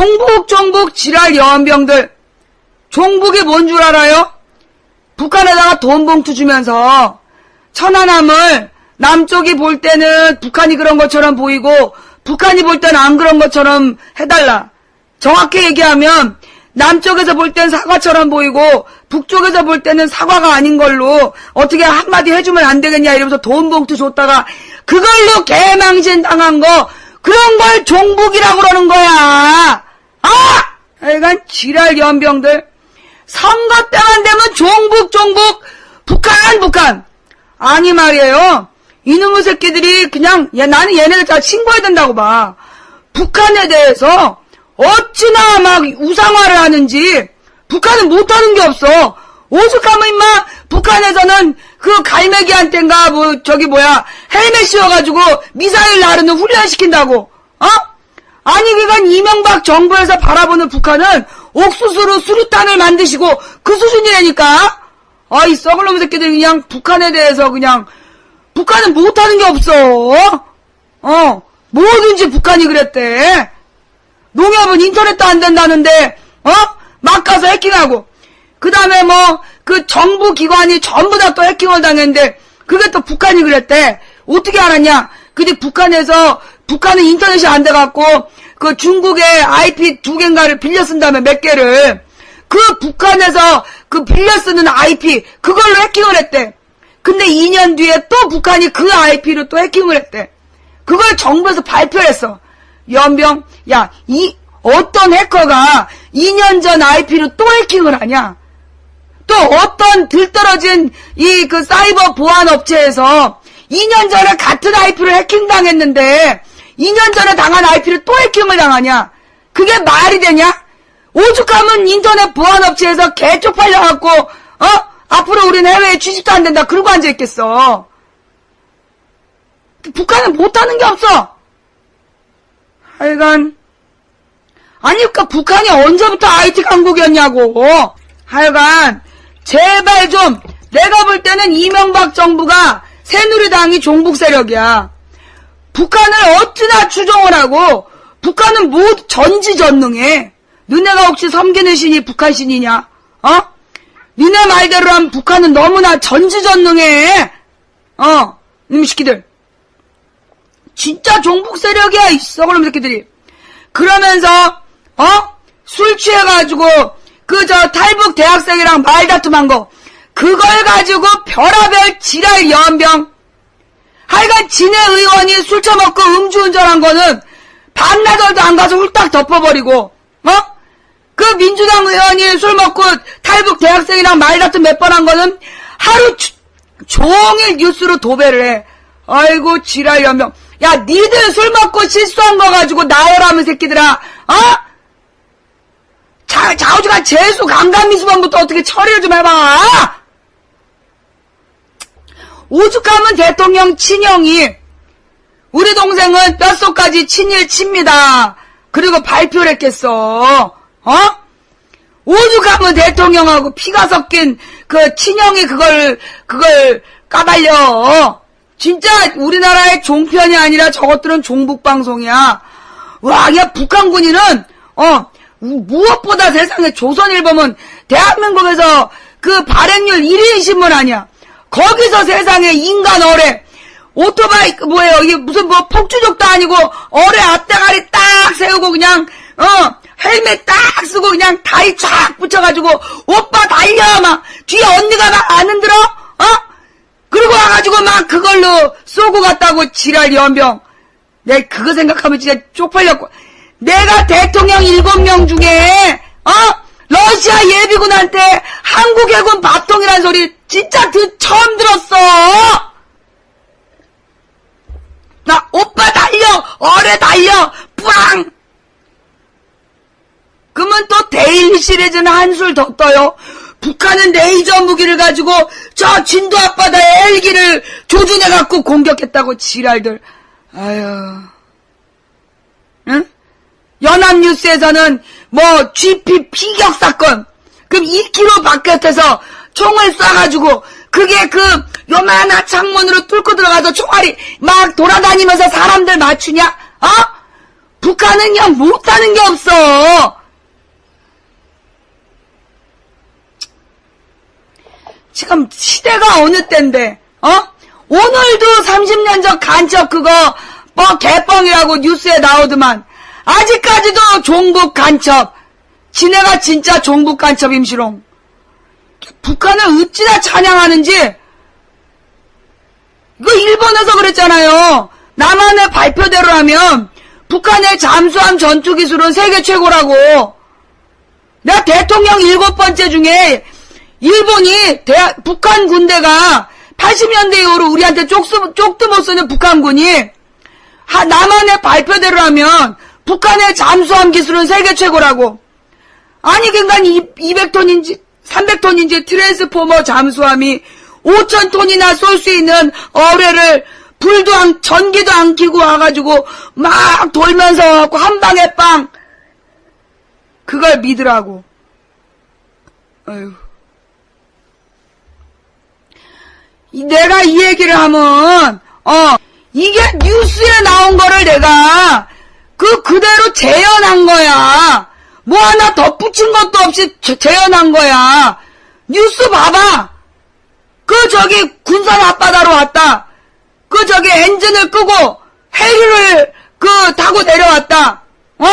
종북 종북 지랄 여원병들 종북이 뭔 줄 알아요? 북한에다가 돈 봉투 주면서 천안함을 남쪽이 볼 때는 북한이 그런 것처럼 보이고 북한이 볼 때는 안 그런 것처럼 해달라. 정확히 얘기하면 남쪽에서 볼땐 사과처럼 보이고 북쪽에서 볼 때는 사과가 아닌 걸로 어떻게 한마디 해주면 안 되겠냐 이러면서 돈 봉투 줬다가 그걸로 개망신 당한 거 그런 걸 종북이라고 그러는 거야. 아! 하여간 지랄 연병들 선거 때만 되면 종북 종북 북한 북한 아니 말이에요. 이놈의 새끼들이 그냥 얘, 나는 얘네들 다 신고해야 된다고 봐. 북한에 대해서 어찌나 막 우상화를 하는지 북한은 못하는 게 없어. 오죽하면 임마 북한에서는 그 갈매기한테인가 뭐 저기 뭐야 헬멧 씌워가지고 미사일 나르는 훈련 시킨다고 어? 아니 그건 이명박 정부에서 바라보는 북한은 옥수수로 수류탄을 만드시고 그 수준이라니까. 아이 썩을 놈 새끼들 그냥 북한에 대해서 그냥 북한은 못하는 게 없어. 어? 뭐든지 북한이 그랬대. 농협은 인터넷도 안 된다는데 어? 막 가서 해킹하고. 그 다음에 뭐 그 정부 기관이 전부 다 또 해킹을 당했는데 그게 또 북한이 그랬대. 어떻게 알았냐? 근데 북한에서 북한은 인터넷이 안 돼갖고 그 중국의 IP 두 개인가를 빌려 쓴다며 몇 개를 그 북한에서 그 빌려 쓰는 IP 그걸로 해킹을 했대. 근데 2년 뒤에 또 북한이 그 IP로 또 해킹을 했대. 그걸 정부에서 발표했어. 연병, 야, 이, 어떤 해커가 2년 전 IP로 또 해킹을 하냐? 또 어떤 들떨어진 이 그 사이버 보안 업체에서 2년 전에 같은 IP를 해킹당했는데 2년 전에 당한 IP를 또 해킹을 당하냐? 그게 말이 되냐? 오죽하면 인터넷 보안 업체에서 개 쪽팔려갖고, 어? 앞으로 우린 해외에 취직도 안 된다. 그러고 앉아있겠어. 북한은 못하는 게 없어. 하여간 아니 그니까 북한이 언제부터 IT 강국이었냐고 하여간 제발 좀 내가 볼 때는 이명박 정부가 새누리당이 종북 세력이야 북한을 어찌나 추종을 하고 북한은 모두 전지전능해 너네가 혹시 섬기는 신이 북한 신이냐 어? 니네 말대로 하면 북한은 너무나 전지전능해 어 이놈 새끼들 진짜 종북 세력이야, 이 썩을놈 새끼들이. 그러면서, 어? 술 취해가지고, 그, 저, 탈북 대학생이랑 말다툼한 거. 그걸 가지고 별하별 지랄 연병. 하여간 진해 의원이 술 처먹고 음주운전한 거는 반나절도 안 가서 훌딱 덮어버리고, 어? 그 민주당 의원이 술 먹고 탈북 대학생이랑 말다툼 몇 번 한 거는 하루 주- 종일 뉴스로 도배를 해. 아이고, 지랄 연병. 야, 니들 술 먹고 실수한 거 가지고 나열하면 새끼들아, 어? 자, 자우지가 재수 강간미수범부터 어떻게 처리를 좀 해봐! 오죽하면 대통령 친형이 우리 동생은 뼛속까지 친일 칩니다. 그리고 발표를 했겠어. 어? 오죽하면 대통령하고 피가 섞인 그 친형이 그걸 그걸 까발려. 진짜 우리나라의 종편이 아니라 저것들은 종북 방송이야. 와, 야, 북한 군인은, 어, 우- 무엇보다 세상에 조선일보면 대한민국에서 그 발행률 1위 신문 아니야. 거기서 세상에 인간 어뢰, 오토바이, 그 뭐예요, 이게 무슨 뭐 폭주족도 아니고, 어뢰 앞대가리 딱 세우고 그냥, 어, 헬멧 딱 쓰고 그냥 다리 쫙 붙여가지고, 오빠 달려! 막, 뒤에 언니가 막 안 흔들어? 어? 그러고 와가지고 막 그걸로 쏘고 갔다고 지랄 연병. 내 그거 생각하면 진짜 쪽팔렸고. 내가 대통령 일곱 명 중에 어 러시아 예비군한테 한국 해군 밥통이란 소리 진짜 드, 처음 들었어. 나 오빠 달려 어뢰 달려 뿌랑. 그러면 또 데일리 시리즈는 한술 더 떠요. 북한은 레이저 무기를 가지고 저 진도 앞바다에 헬기를 조준해갖고 공격했다고 지랄들. 아유. 응? 연합뉴스에서는 뭐 GP 피격 사건. 그럼 2km 바깥에서 총을 쏴가지고 그게 그 요만한 창문으로 뚫고 들어가서 총알이 막 돌아다니면서 사람들 맞추냐? 어? 북한은요 못하는 게 없어. 지금 시대가 어느 때인데 어? 오늘도 30년 전 간첩 그거 뭐 개뻥이라고 뉴스에 나오더만 아직까지도 종북 간첩 지네가 진짜 종북 간첩임시롱 북한을 어찌나 찬양하는지 이거 일본에서 그랬잖아요. 남한의 발표대로라면 북한의 잠수함 전투 기술은 세계 최고라고. 내가 대통령 일곱 번째 중에 일본이 대- 북한 군대가 80년대 이후로 우리한테 쪽수, 쪽도 못 쓰는 북한군이 하- 남한의 발표대로라면 북한의 잠수함 기술은 세계 최고라고. 아니 그러니까 200톤인지 300톤인지 트랜스포머 잠수함이 5,000톤이나 쏠 수 있는 어뢰를 불도 안 전기도 안 켜고 와가지고 막 돌면서 와갖고 한 방에 빵 그걸 믿으라고. 이- 내가 이 얘기를 하면 어 이게 뉴스에 나온 거를 내가 그 그대로 재현한 거야. 뭐 하나 덧붙인 것도 없이 재- 재현한 거야. 뉴스 봐봐. 그 저기 군산 앞바다로 왔다. 그 저기 엔진을 끄고 헬기를 그 타고 내려왔다. 어?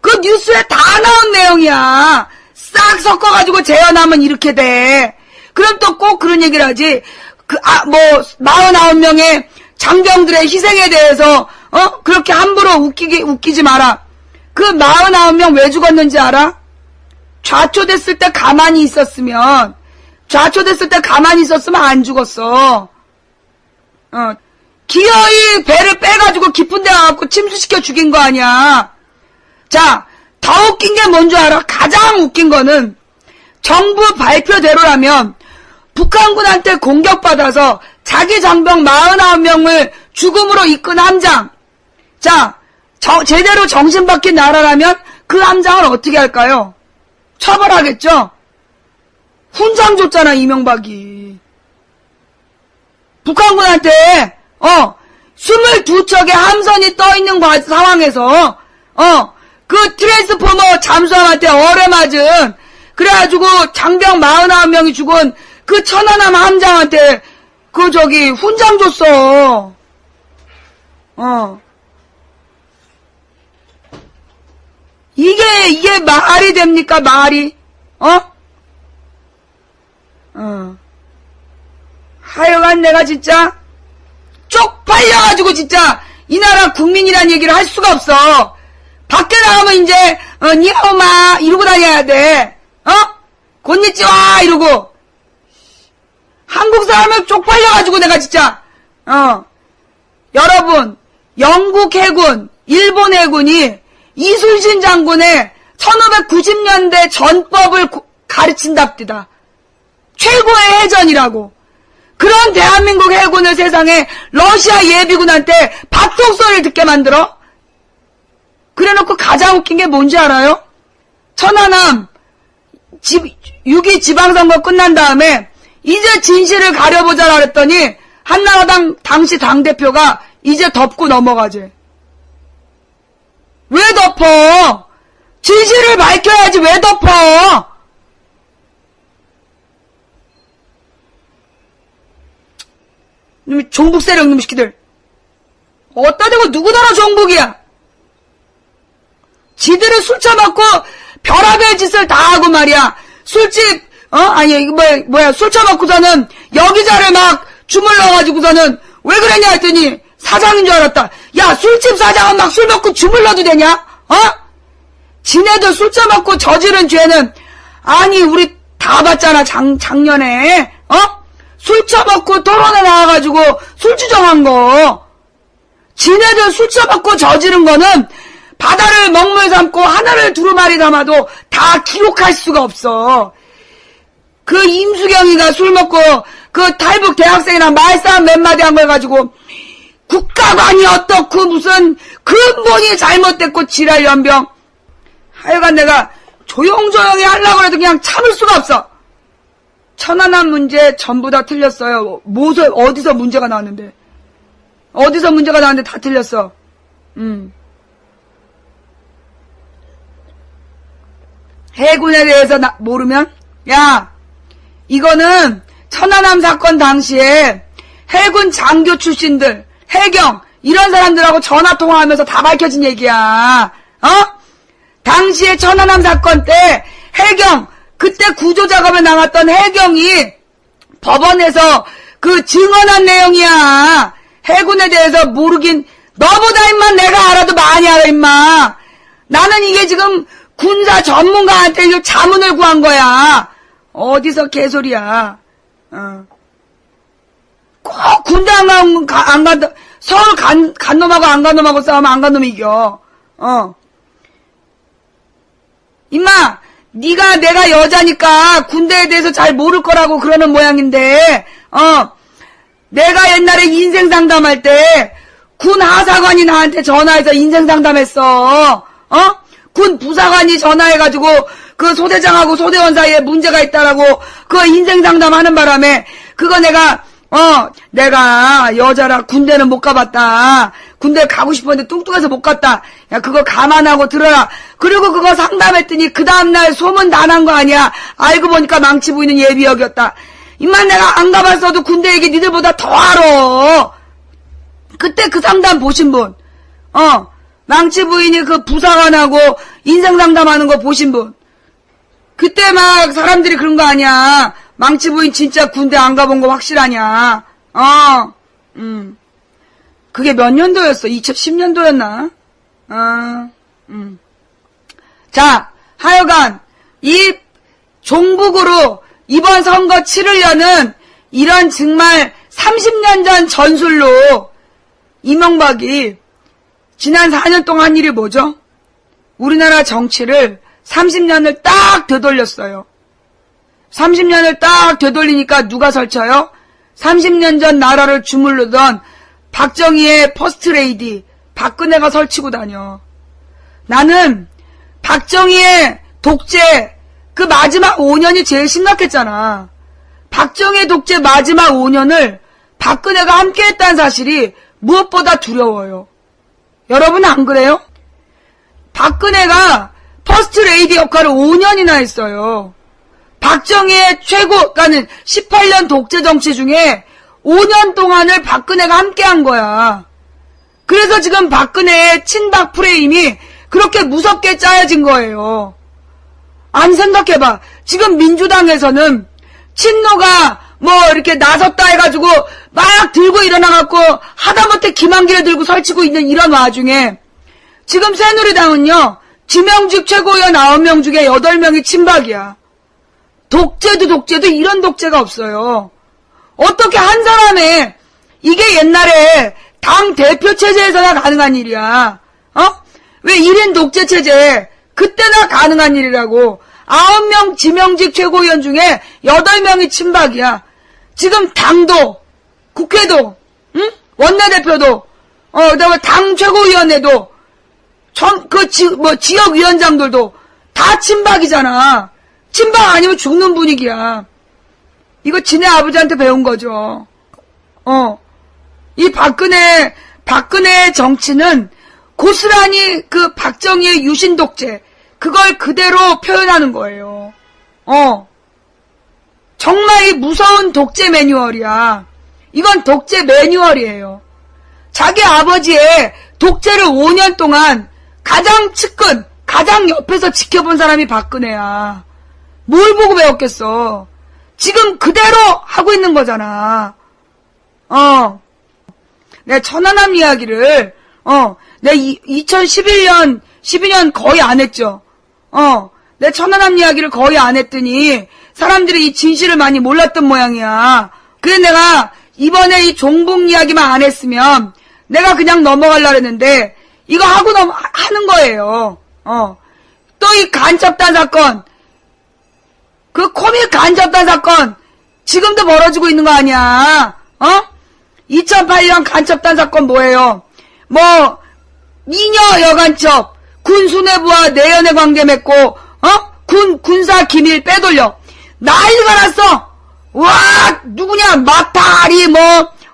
그 뉴스에 다 나온 내용이야. 싹 섞어가지고 재현하면 이렇게 돼. 그럼 또 꼭 그런 얘기를 하지. 그, 아, 뭐, 49명의 장병들의 희생에 대해서, 어? 그렇게 함부로 웃기기, 웃기지 마라. 그 49명 왜 죽었는지 알아? 좌초됐을 때 가만히 있었으면, 좌초됐을 때 가만히 있었으면 안 죽었어. 어, 기어이 배를 빼가지고 깊은 데 가갖고 침수시켜 죽인 거 아니야. 자, 더 웃긴 게 뭔 줄 알아? 가장 웃긴 거는 정부 발표대로라면 북한군한테 공격받아서 자기 장병 49명을 죽음으로 이끈 함장. 자, 저- 제대로 정신 바뀐 나라라면 그 함장을 어떻게 할까요? 처벌하겠죠? 훈장 줬잖아, 이명박이. 북한군한테, 어, 22척의 함선이 떠 있는 과- 상황에서, 어, 그 트랜스포머 잠수함한테 어뢰 맞은, 그래가지고 장병 49명이 죽은 그 천안함 함장한테 그 저기 훈장 줬어. 어. 이게, 이게 말이 됩니까, 말이? 어? 어. 하여간 내가 진짜 쪽팔려가지고 진짜 이 나라 국민이란 얘기를 할 수가 없어. 밖에 나가면 이제 어, 니하오마 이러고 다녀야 돼. 어? 곤니찌와 이러고. 한국 사람은 쪽팔려가지고 내가 진짜 어. 여러분 영국 해군, 일본 해군이 이순신 장군의 1590년대 전법을 고- 가르친답디다. 최고의 해전이라고. 그런 대한민국 해군을 세상에 러시아 예비군한테 밥통소리를 듣게 만들어? 그래놓고 가장 웃긴 게 뭔지 알아요? 천안함 집, 6.2 지방선거 끝난 다음에 이제 진실을 가려보자 그랬더니 한나라당 당시 당대표가 이제 덮고 넘어가지. 왜 덮어? 진실을 밝혀야지 왜 덮어? 종북 세력 놈 새끼들. 어따 대고 누구나라 종북이야. 지들은 술 처먹고 별의별 짓을 다 하고 말이야. 술집 어 아니 뭐야 뭐야 술 처먹고서는 여기자를 막 주물러가지고서는 왜 그랬냐 했더니 사장인 줄 알았다. 야 술집 사장은 막 술 먹고 주물러도 되냐? 어? 지네들 술 처먹고 저지른 죄는 아니 우리 다 봤잖아 작 작년에 어? 술 처먹고 토론에 나와가지고 술 주정한 거. 지네들 술 처먹고 저지른 거는 바다를 먹물 삼고 하늘을 두루마리 담아도 다 기록할 수가 없어. 그 임수경이가 술 먹고 그 탈북 대학생이랑 말싸움 몇 마디 한 걸 가지고 국가관이 어떻고 무슨 근본이 잘못됐고 지랄 연병. 하여간 내가 조용조용히 하려고 해도 그냥 참을 수가 없어. 천안함 문제 전부 다 틀렸어요. 뭐서 어디서 문제가 나왔는데. 어디서 문제가 나왔는데 다 틀렸어. 음. 해군에 대해서 나- 모르면 야 이거는 천안함 사건 당시에 해군 장교 출신들, 해경, 이런 사람들하고 전화 통화하면서 다 밝혀진 얘기야. 어? 당시에 천안함 사건 때 해경, 그때 구조 작업에 나갔던 해경이 법원에서 그 증언한 내용이야. 해군에 대해서 모르긴 너보다 임마 내가 알아도 많이 알아 임마. 나는 이게 지금 군사 전문가한테 이 자문을 구한 거야. 어디서 개소리야. 어. 꼭 군대 안 간, 가- 안 간다. 서울 간, 간 놈하고 안 간 놈하고 싸우면 안 간 놈이 이겨. 어. 임마, 네가 내가 여자니까 군대에 대해서 잘 모를 거라고 그러는 모양인데, 어. 내가 옛날에 인생 상담할 때, 군 하사관이 나한테 전화해서 인생 상담했어. 어? 군 부사관이 전화해가지고, 그 소대장하고 소대원 사이에 문제가 있다라고, 그 인생 상담하는 바람에, 그거 내가, 어, 내가 여자라 군대는 못 가봤다. 군대 가고 싶었는데 뚱뚱해서 못 갔다. 야, 그거 감안하고 들어라. 그리고 그거 상담했더니 그 다음날 소문 다 난 거 아니야. 알고 보니까 망치 부이는 예비역이었다. 임마 내가 안 가봤어도 군대 얘기 니들보다 더 알아. 그때 그 상담 보신 분. 어, 망치 부인이 그 부사관하고 인생 상담하는 거 보신 분. 그때 막 사람들이 그런 거 아니야. 망치 부인 진짜 군대 안 가본 거 확실하냐. 어, 음. 그게 몇 년도였어? 2010년도였나? 어, 음. 자, 하여간, 이 종북으로 이번 선거 치르려는 이런 정말 30년 전 전술로 이명박이 지난 4년 동안 한 일이 뭐죠? 우리나라 정치를 30년을 딱 되돌렸어요. 30년을 딱 되돌리니까 누가 설쳐요? 30년 전 나라를 주물르던 박정희의 퍼스트레이디 박근혜가 설치고 다녀. 나는 박정희의 독재 그 마지막 5년이 제일 심각했잖아. 박정희의 독재 마지막 5년을 박근혜가 함께 했다는 사실이 무엇보다 두려워요. 여러분 안 그래요? 박근혜가 퍼스트 레이디 역할을 5년이나 했어요. 박정희의 최고, 그러니까는 18년 독재 정치 중에 5년 동안을 박근혜가 함께한 거야. 그래서 지금 박근혜의 친박 프레임이 그렇게 무섭게 짜여진 거예요. 안 생각해봐. 지금 민주당에서는 친노가 뭐 이렇게 나섰다 해가지고 막 들고 일어나갖고 하다못해 김한길에 들고 설치고 있는 이런 와중에 지금 새누리당은요 지명직 최고위원 9명 중에 8명이 친박이야. 독재도 독재도 이런 독재가 없어요. 어떻게 한 사람의 이게 옛날에 당 대표 체제에서나 가능한 일이야. 어? 왜 1인 독재 체제 그때나 가능한 일이라고. 9명 지명직 최고위원 중에 8명이 친박이야. 지금 당도, 국회도, 응? 원내대표도, 어, 그다음에 당 최고위원회도, 전, 그, 지, 뭐, 지역위원장들도 다 친박이잖아. 친박 아니면 죽는 분위기야. 이거 지네 아버지한테 배운 거죠. 어. 이 박근혜, 박근혜의 정치는 고스란히 그 박정희의 유신 독재, 그걸 그대로 표현하는 거예요. 어. 정말 이 무서운 독재 매뉴얼이야. 이건 독재 매뉴얼이에요. 자기 아버지의 독재를 5년 동안 가장 측근, 가장 옆에서 지켜본 사람이 박근혜야. 뭘 보고 배웠겠어. 지금 그대로 하고 있는 거잖아. 어. 내 천안함 이야기를, 어, 내 2011년, 12년 거의 안 했죠. 어, 내 천안함 이야기를 거의 안 했더니, 사람들이 이 진실을 많이 몰랐던 모양이야. 그래 내가 이번에 이 종북 이야기만 안 했으면, 내가 그냥 넘어갈라 그랬는데, 이거 하고 넘, 하는 거예요. 어. 또 이 간첩단 사건, 그 코믹 간접단 사건 지금도 벌어지고 있는 거 아니야? 어? 2008년 간첩단 사건 뭐예요? 뭐 미녀 여간첩 군 수뇌부와 내연의 관계 맺고 어? 군 군사 기밀 빼돌려 난리가 났어. 와 누구냐 마타리 뭐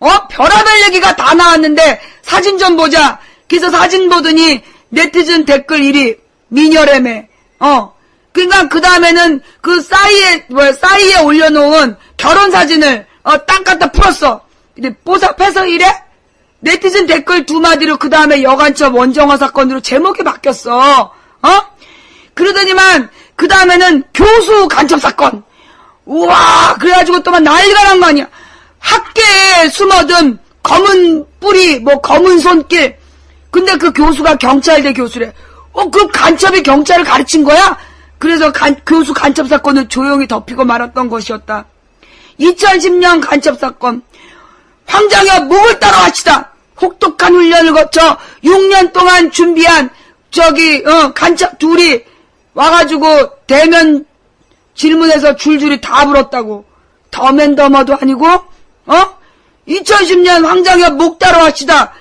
어? 별하별 얘기가 다 나왔는데 사진 좀 보자. 그래서 사진 보더니 네티즌 댓글 1위 미녀래매 어 그러니까 그 다음에는 그 싸이에 뭐 싸이에 올려놓은 결혼 사진을 어, 딱 갖다 풀었어. 근데 뽀삽해서 이래? 네티즌 댓글 두 마디로 그 다음에 여간첩 원정화 사건으로 제목이 바뀌었어. 어? 그러더니만 그 다음에는 교수 간첩 사건. 우와 그래가지고 또막 난리가 난 거 아니야. 학계에 숨어든 검은 뿌리 뭐 검은 손길. 근데 그 교수가 경찰대 교수래. 어 그 간첩이 경찰을 가르친 거야? 그래서 간- 교수 간첩 사건을 조용히 덮이고 말았던 것이었다. 2010년 간첩 사건. 황장엽 목을 따라합시다. 혹독한 훈련을 거쳐 6년 동안 준비한 저기 어, 간첩 둘이 와가지고 대면 질문에서 줄줄이 다 불었다고. 더맨더머도 아니고 어? 2010년 황장엽 목 따라합시다.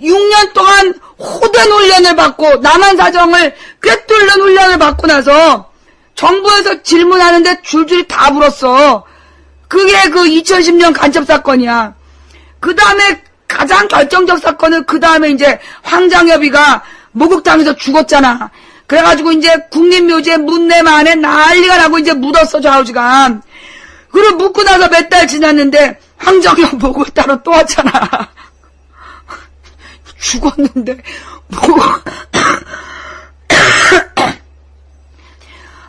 6년 동안 호된 훈련을 받고 남한 사정을 꿰뚫는 훈련을 받고 나서 정부에서 질문하는데 줄줄이 다 불었어. 그게 그 2010년 간첩 사건이야. 그 다음에 가장 결정적 사건은 그 다음에 이제 황장엽이가 목욕탕에서 죽었잖아. 그래가지고 이제 국립묘지에 묻내만 안에 난리가 나고 이제 묻었어 좌우지간. 그리고 묻고 나서 몇 달 지났는데 황장엽 목을 따로 또 왔잖아. 죽었는데 목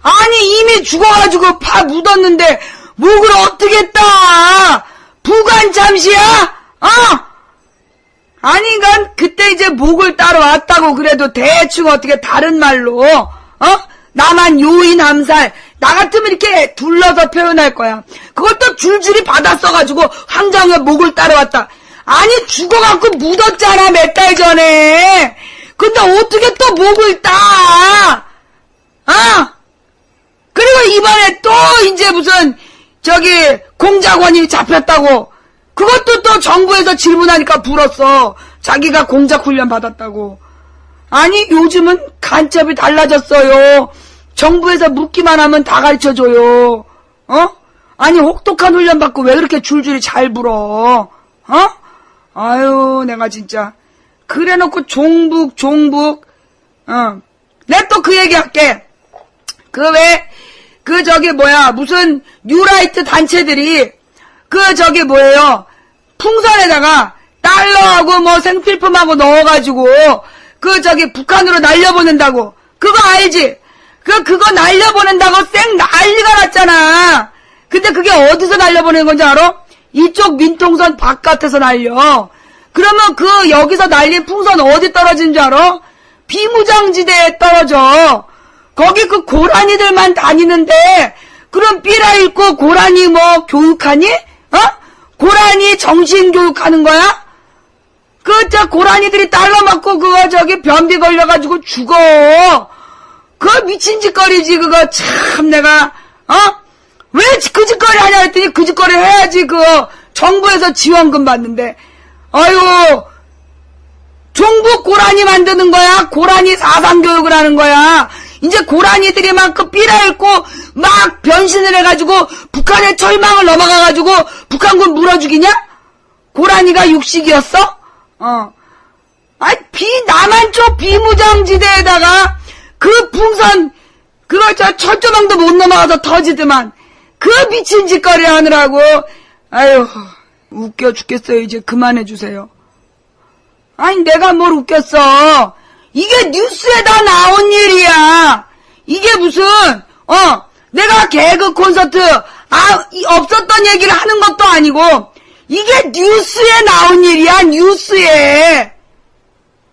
아니 이미 죽어가지고 파 묻었는데 목을 어떻게 따? 부관 잠시야? 어? 아니 간 그때 이제 목을 따러 왔다고 그래도 대충 어떻게 다른 말로 어? 나만 요인 암살 나 같으면 이렇게 둘러서 표현할 거야. 그것도 줄줄이 받아 써가지고 황장엽 목을 따라왔다. 아니 죽어갖고 묻었잖아 몇 달 전에. 근데 어떻게 또 목을 따? 어? 그리고 이번에 또 이제 무슨 저기 공작원이 잡혔다고 그것도 또 정부에서 질문하니까 불었어 자기가 공작 훈련 받았다고 아니 요즘은 간첩이 달라졌어요 정부에서 묻기만 하면 다 가르쳐줘요 어? 아니 혹독한 훈련 받고 왜 그렇게 줄줄이 잘 불어 어? 아유 내가 진짜 그래 놓고 종북 종북 어. 내 또 그 얘기 할게 그 왜, 그 저기 뭐야, 무슨 뉴라이트 단체들이, 그 저기 뭐예요, 풍선에다가 달러하고 뭐 생필품하고 넣어가지고, 그 저기 북한으로 날려보낸다고. 그거 알지? 그, 그거 날려보낸다고 쌩 난리가 났잖아. 근데 그게 어디서 날려보내는 건지 알아? 이쪽 민통선 바깥에서 날려. 그러면 그 여기서 날린 풍선 어디 떨어지는 줄 알아? 비무장지대에 떨어져. 거기 그 고라니들만 다니는데 그럼 삐라 읽고 고라니 뭐 교육하니? 어? 고라니 정신 교육하는 거야? 그 저 고라니들이 달러 맞고 그거 저기 변비 걸려가지고 죽어. 그거 미친 짓거리지 그거 참 내가 어? 왜 그 짓거리 하냐 했더니 그 짓거리 해야지 그 정부에서 지원금 받는데 아유 종북 고라니 만드는 거야. 고라니 사상 교육을 하는 거야. 이제 고라니들이 막그 삐라 읽고 막 변신을 해가지고 북한의 철망을 넘어가가지고 북한군 물어 죽이냐? 고라니가 육식이었어? 어. 아이 비 남한쪽 비무장지대에다가 그 풍선 그거 저 철조망도 못 넘어가서 터지더만 그 미친 짓거리 하느라고 아유 웃겨 죽겠어요 이제 그만해 주세요. 아니 내가 뭘 웃겼어. 이게 뉴스에 다 나온 일이야. 이게 무슨 어 내가 개그 콘서트 아 이- 없었던 얘기를 하는 것도 아니고 이게 뉴스에 나온 일이야 뉴스에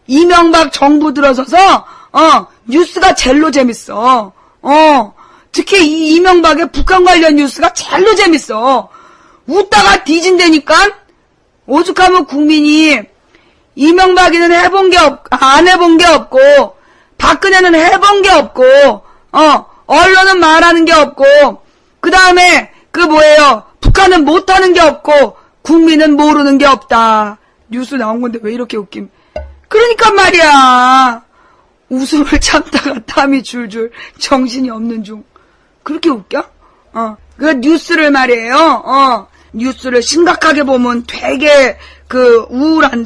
이명박 정부 들어서서 어 뉴스가 젤로 재밌어. 어 특히 이 이명박의 북한 관련 뉴스가 젤로 재밌어. 웃다가 뒤진다니까 오죽하면 국민이 이명박이는 해본 게 없, 안 해본 게 없고, 박근혜는 해본 게 없고, 어, 언론은 말하는 게 없고, 그 다음에, 그 뭐예요, 북한은 못하는 게 없고, 국민은 모르는 게 없다. 뉴스 나온 건데 왜 이렇게 웃김? 그러니까 말이야. 웃음을 참다가 땀이 줄줄 정신이 없는 중. 그렇게 웃겨? 어. 그 뉴스를 말이에요. 어. 뉴스를 심각하게 보면 되게 그 우울한데